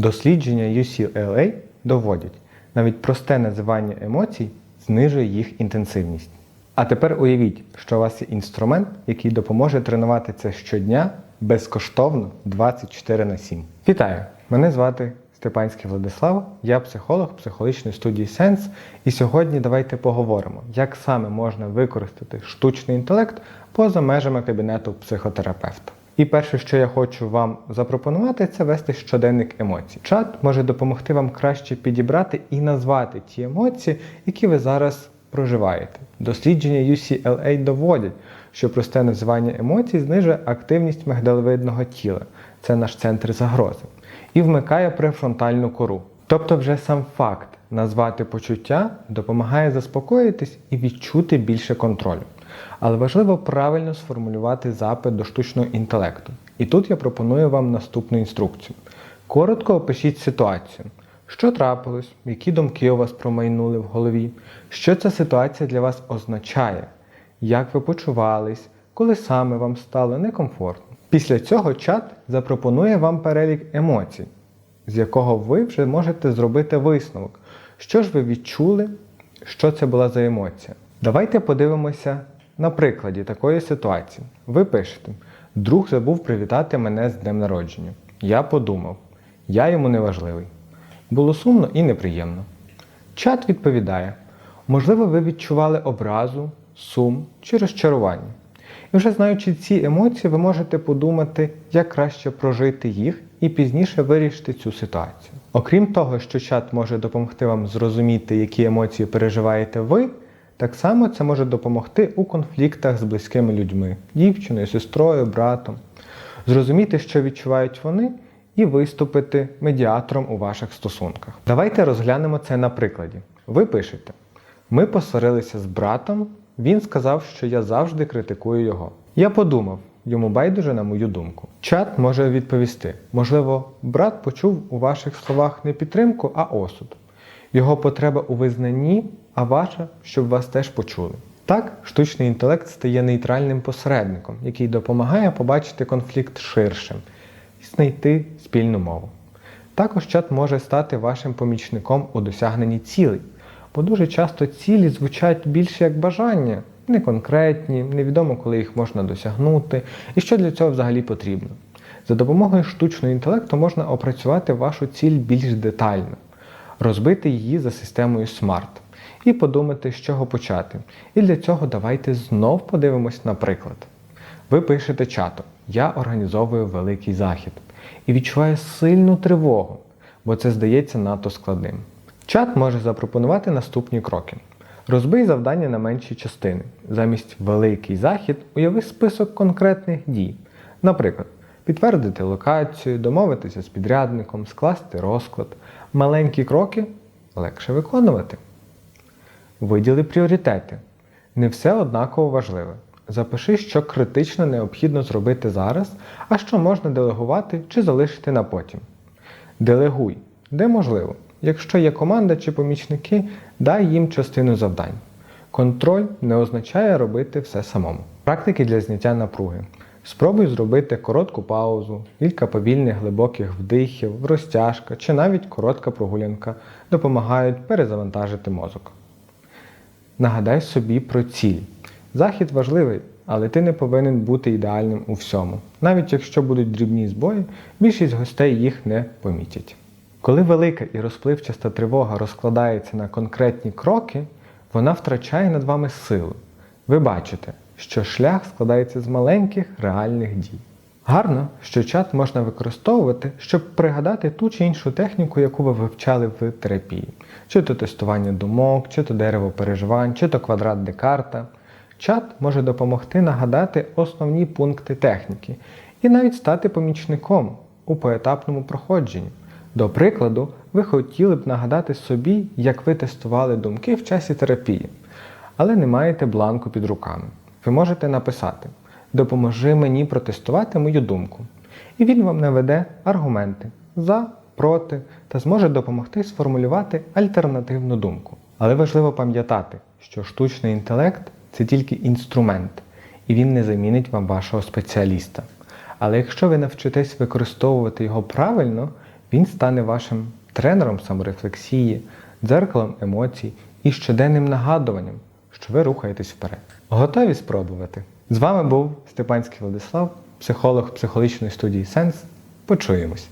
Дослідження UCLA доводять, навіть просте називання емоцій знижує їх інтенсивність. А тепер уявіть, що у вас є інструмент, який допоможе тренувати це щодня безкоштовно 24 на 7. Вітаю! Мене звати Степанський Владислав, я психолог психологічної студії Сенс. І сьогодні давайте поговоримо, як саме можна використати штучний інтелект поза межами кабінету психотерапевта. І перше, що я хочу вам запропонувати, це вести щоденник емоцій. Чат може допомогти вам краще підібрати і назвати ті емоції, які ви зараз проживаєте. Дослідження UCLA доводять, що просте називання емоцій знижує активність мигдаловидного тіла, це наш центр загрози, і вмикає префронтальну кору. Тобто, вже сам факт назвати почуття допомагає заспокоїтись і відчути більше контролю. Але важливо правильно сформулювати запит до штучного інтелекту. І тут я пропоную вам наступну інструкцію. Коротко опишіть ситуацію. Що трапилось, які думки у вас промайнули в голові, що ця ситуація для вас означає, як ви почувались, коли саме вам стало некомфортно. Після цього чат запропонує вам перелік емоцій, з якого ви вже можете зробити висновок, що ж ви відчули, що це була за емоція. Давайте подивимося на прикладі такої ситуації. Ви пишете: друг забув привітати мене з днем народження. Я подумав, я йому не важливий. Було сумно і неприємно. Чат відповідає: можливо, ви відчували образу, сум чи розчарування. І вже знаючи ці емоції, ви можете подумати, як краще прожити їх і пізніше вирішити цю ситуацію. Окрім того, що чат може допомогти вам зрозуміти, які емоції переживаєте ви, так само це може допомогти у конфліктах з близькими людьми, дівчиною, сестрою, братом, зрозуміти, що відчувають вони, і виступити медіатором у ваших стосунках. Давайте розглянемо це на прикладі. Ви пишете: ми посварилися з братом, він сказав, що я завжди критикую його. Я подумав, йому байдуже на мою думку. Чат може відповісти: можливо, брат почув у ваших словах не підтримку, а осуд. Його потреба у визнанні, а ваша, щоб вас теж почули. Так, штучний інтелект стає нейтральним посередником, який допомагає побачити конфлікт ширшим і знайти спільну мову. Також чат може стати вашим помічником у досягненні цілей, бо дуже часто цілі звучать більше як бажання, не конкретні, невідомо, коли їх можна досягнути і що для цього взагалі потрібно. За допомогою штучного інтелекту можна опрацювати вашу ціль більш детально, розбити її за системою SMART і подумати, з чого почати. І для цього давайте знов подивимось на приклад. Ви пишете чатом Я організовую великий захід і відчуваю сильну тривогу, бо це здається надто складним. Чат може запропонувати наступні кроки. Розбий завдання на менші частини. Замість великий захід уяви список конкретних дій. Наприклад, підтвердити локацію, домовитися з підрядником, скласти розклад. Маленькі кроки легше виконувати. Виділи пріоритети. Не все однаково важливе. Запиши, що критично необхідно зробити зараз, а що можна делегувати чи залишити на потім. Делегуй, де можливо. Якщо є команда чи помічники, дай їм частину завдань. Контроль не означає робити все самому. Практики для зняття напруги. Спробуй зробити коротку паузу, кілька повільних глибоких вдихів, розтяжка чи навіть коротка прогулянка допомагають перезавантажити мозок. Нагадай собі про ціль. Захід важливий, але ти не повинен бути ідеальним у всьому. Навіть якщо будуть дрібні збої, більшість гостей їх не помітять. Коли велика і розпливчаста тривога розкладається на конкретні кроки, вона втрачає над вами силу. Ви бачите, що шлях складається з маленьких реальних дій. Гарно, що чат можна використовувати, щоб пригадати ту чи іншу техніку, яку ви вивчали в терапії, чи то тестування думок, чи то дерево переживань, чи то квадрат Декарта. Чат може допомогти нагадати основні пункти техніки і навіть стати помічником у поетапному проходженні. До прикладу, ви хотіли б нагадати собі, як ви тестували думки в часі терапії, але не маєте бланку під руками. Ви можете написати Допоможи мені протестувати мою думку. І він вам наведе аргументи за, проти та зможе допомогти сформулювати альтернативну думку. Але важливо пам'ятати, що штучний інтелект це тільки інструмент, і він не замінить вам вашого спеціаліста. Але якщо ви навчитесь використовувати його правильно, Він стане вашим тренером саморефлексії, дзеркалом емоцій і щоденним нагадуванням, що ви рухаєтесь вперед. Готові спробувати? З вами був Степанський Владислав, психолог психологічної студії Сенс. Почуємось!